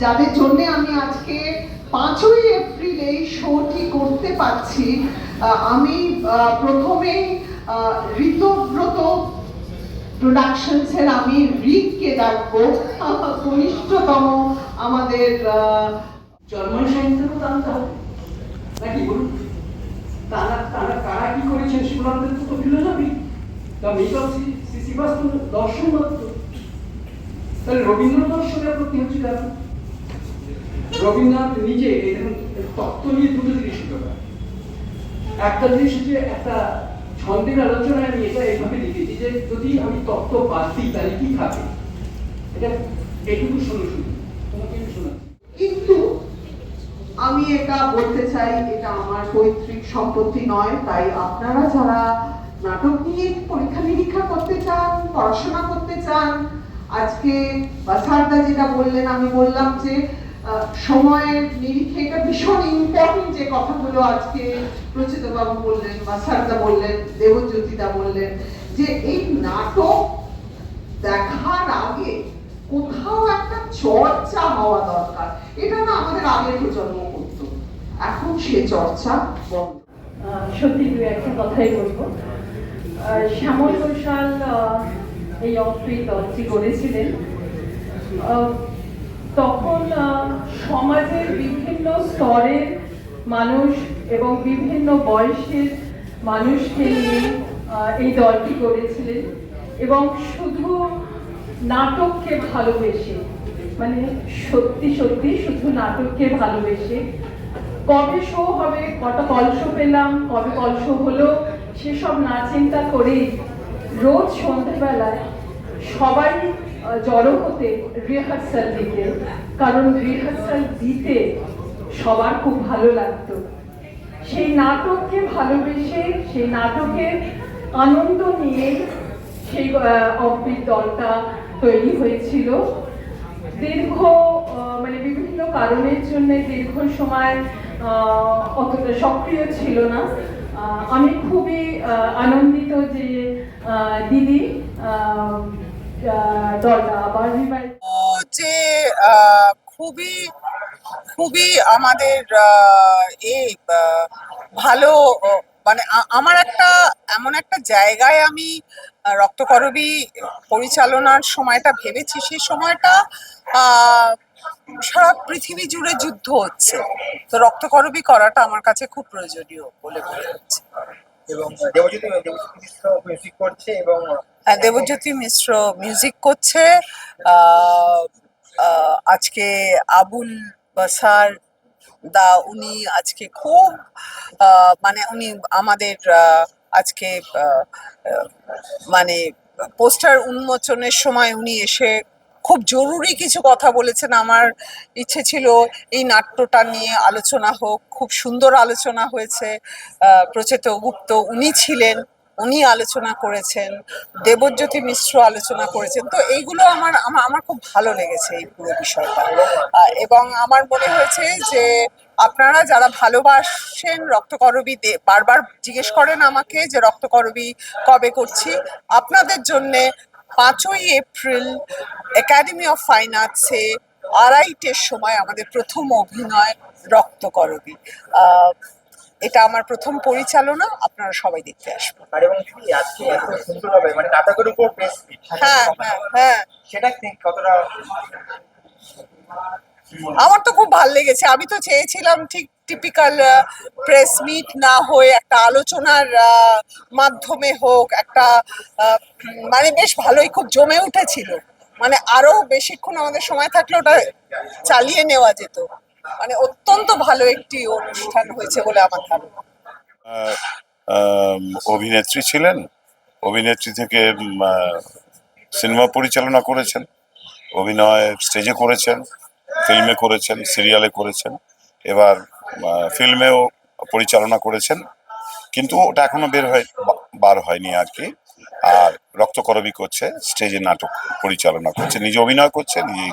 যাদের জন্য আমি আজকে পাঁচই এপ্রিল এই শোটি করতে পারছি আমি প্রথমেই ঋতব্রত প্রোডাকশনসের আমি রিককে ডাকবো কনিষ্ঠতম আমাদের জার্মান সাহিত্যেরও জানতে হবে নাকি বলুন? তারা তারা, কারা কি করেছেন সেগুলো তো philosophy. The myth of Sisyphus তো দর্শন মাত্র তাহলে রবীন্দ্র দর্শনের প্রতি হচ্ছে রবীন্দ্রনাথ নিজে তত্ত্ব নিয়ে দুটো জিনিস একটা জিনিস হচ্ছে একটা ছন্দের আলোচনায় আমি এটা এইভাবে লিখেছি যে যদি আমি তত্ত্ব বাদ দিই, তাহলে কি থাকে? এটা এটুকু শোনো শুধু তোমাকে আমি শোনাচ্ছি কিন্তু আমি এটা বলতে চাই, এটা আমার পৈতৃক সম্পত্তি নয়, তাই আপনারা যারা নাটক নিয়ে পরীক্ষা নিরীক্ষা করতে চান, পড়াশোনা করতে চান, আজকে বাসারদা যেটা বললেন, আমি বললাম যে সময়ের নিরিখে এটা ভীষণ ইম্পর্টেন্ট যে কথাগুলো আজকে বাবু বললেন বাসারদা বললেন, দেবজ্যোতিদা বললেন, যে এই নাটক দেখার আগে কোথাও একটা চর্চা হওয়া দরকার। এটা না আমাদের আগের প্রজন্ম করতো। এখন সে চর্চা বন্ধ। সত্যি দু একটা কথাই বলব। শ্যামল ঘোষাল এই অফ্রি দলটি করেছিলেন তখন সমাজের বিভিন্ন স্তরের মানুষ এবং বিভিন্ন বয়সের মানুষকে নিয়ে এই দলটি করেছিলেন এবং শুধু নাটককে ভালোবেসে মানে সত্যি সত্যি শুধু নাটককে ভালোবেসে, কবে শো হবে, কটা কলস পেলাম, কবে কলস হলো, সেসব না চিন্তা করেই রোজ সন্ধ্যেবেলায় সবাই জড়ো হতে রিহার্সাল দিতে, কারণ রিহার্সাল দিতে সবার খুব ভালো লাগতো। সেই নাটককে ভালোবেসে, সেই নাটকের আনন্দ নিয়ে সেই অফবিট দলটা তৈরি হয়েছিল। দীর্ঘ মানে বিভিন্ন কারণের জন্য দীর্ঘ সময় অতটা সক্রিয় ছিল না। আমি খুবই আনন্দিত যে দিদি দলটা আবার খুবই খুবই আমাদের আহ, এ ভালো মানে আমার একটা এমন একটা জায়গায় আমি রক্তকরবী পরিচালনার সময়টা ভেবেছি সেই সময়টা সারা পৃথিবী জুড়ে যুদ্ধ হচ্ছে তো রক্তকরবী করাটা আমার কাছে খুব প্রয়োজনীয় বলে মনে হচ্ছে এবং দেবজ্যোতি মিশ্র মিউজিক করছে এবং হ্যাঁ, দেবজ্যোতি মিশ্র মিউজিক করছে। আজকে আবুল বাসার দা, উনি আজকে খুব মানে উনি আমাদের আজকে মানে পোস্টার উন্মোচনের সময় উনি এসে খুব জরুরি কিছু কথা বলেছেন। আমার ইচ্ছে ছিল এই নাট্যটা নিয়ে আলোচনা হোক। খুব সুন্দর আলোচনা হয়েছে। প্রচেত গুপ্ত উনি ছিলেন। উনি আলোচনা করেছেন, দেবজ্যোতি মিশ্র আলোচনা করেছেন। তো এইগুলো আমার আমার খুব ভালো লেগেছে এই পুরো বিষয়টা। এবং আমার মনে হয়েছে যে আপনারা যারা ভালোবাসেন রক্তকরবী বারবার জিজ্ঞেস করেন আমাকে যে রক্তকরবী কবে করছি, আপনাদের জন্যে পাঁচই এপ্রিল একাডেমি অফ ফাইন আর্টসে আড়াইটের সময় আমাদের প্রথম অভিনয় রক্তকরবী। এটা আমার প্রথম পরিচালনা। আপনারা সবাই দেখতে আসবেন। আর এবং দিদি আজকে এত সুন্দর মানে নাটকের উপর প্রেস হ্যাঁ হ্যাঁ হ্যাঁ। সেটা কতটা আমার তো খুব ভালো লেগেছে। আমি তো চেয়েছিলাম ঠিক টিপিক্যাল প্রেস মিট না হয়ে একটা আলোচনার আহ, মাধ্যমে হোক একটা আহ, মানে বেশ ভালোই খুব জমে উঠেছিল। মানে আরও বেশিক্ষণ আমাদের সময় থাকলে ওটা চালিয়ে নেওয়া যেত। মানে অত্যন্ত ভালো একটি অনুষ্ঠান হয়েছে বলে আমার ধারণা। অভিনেত্রী ছিলেন। অভিনেত্রী থেকে সিনেমা পরিচালনা করেছেন, অভিনয় স্টেজে করেছেন ফিল্মে করেছেন সিরিয়ালে করেছেন, এবার ফিল্মেও পরিচালনা করেছেন, কিন্তু ওটা এখনও বের হয় বার হয়নি আর কি। আর রক্তকরবী করছে স্টেজে নাটক পরিচালনা করছে, নিজে অভিনয় করছে, নিজেই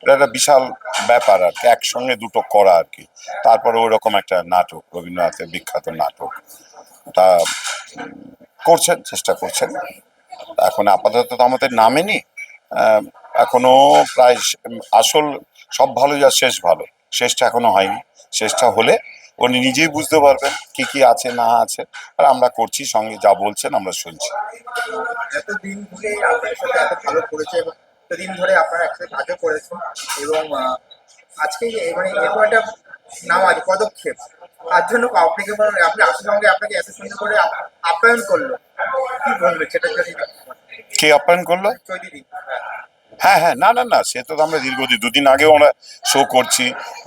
এটা একটা বিশাল ব্যাপার আর কি, একসঙ্গে দুটো করা আর কি। তারপরে ওই রকম একটা নাটক, রবীন্দ্রনাথের বিখ্যাত নাটক। তা করছেন, চেষ্টা করছেন। এখন আপাতত তো আমাদের নামেনি। এখনও প্রায় আসল সব ভালো, যা শেষ ভালো। শেষটা এখনও হয়নি। শেষটা হলে উনি নিজেই বুঝতে পারবেন কি কি আছে, না আছে। আর আমরা করছি, সঙ্গে যা বলছেন আমরা শুনছি। এতদিন মানে পদক্ষেপ। তার জন্য আপনাকে আপনি আসার সঙ্গে আপনাকে সুন্দর করে আপ্যায়ন করল। কি বলবেন সেটা যদি কে আপ্যায়ন করল? চৈতি হ্যাঁ হ্যাঁ না না না সে তো আমরা দীর্ঘদিন দুদিন আগেও আমরা শো করছি।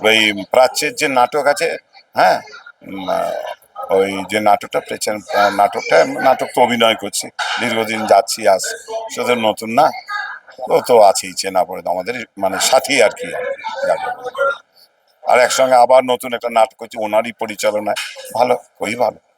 ওই প্রাচ্যের যে নাটক আছে হ্যাঁ ওই যে নাটকটা প্রেচেন নাটকটা নাটক তো অভিনয় করছি। দীর্ঘদিন যাচ্ছি আস শুধু নতুন না। ও তো আছেই চেনা পড়ে তো আমাদের মানে সাথী আর কি। যাকে। আর একসঙ্গে আবার নতুন একটা নাটক করছি ওনারই পরিচালনায়। ভালো খুবই ভালো।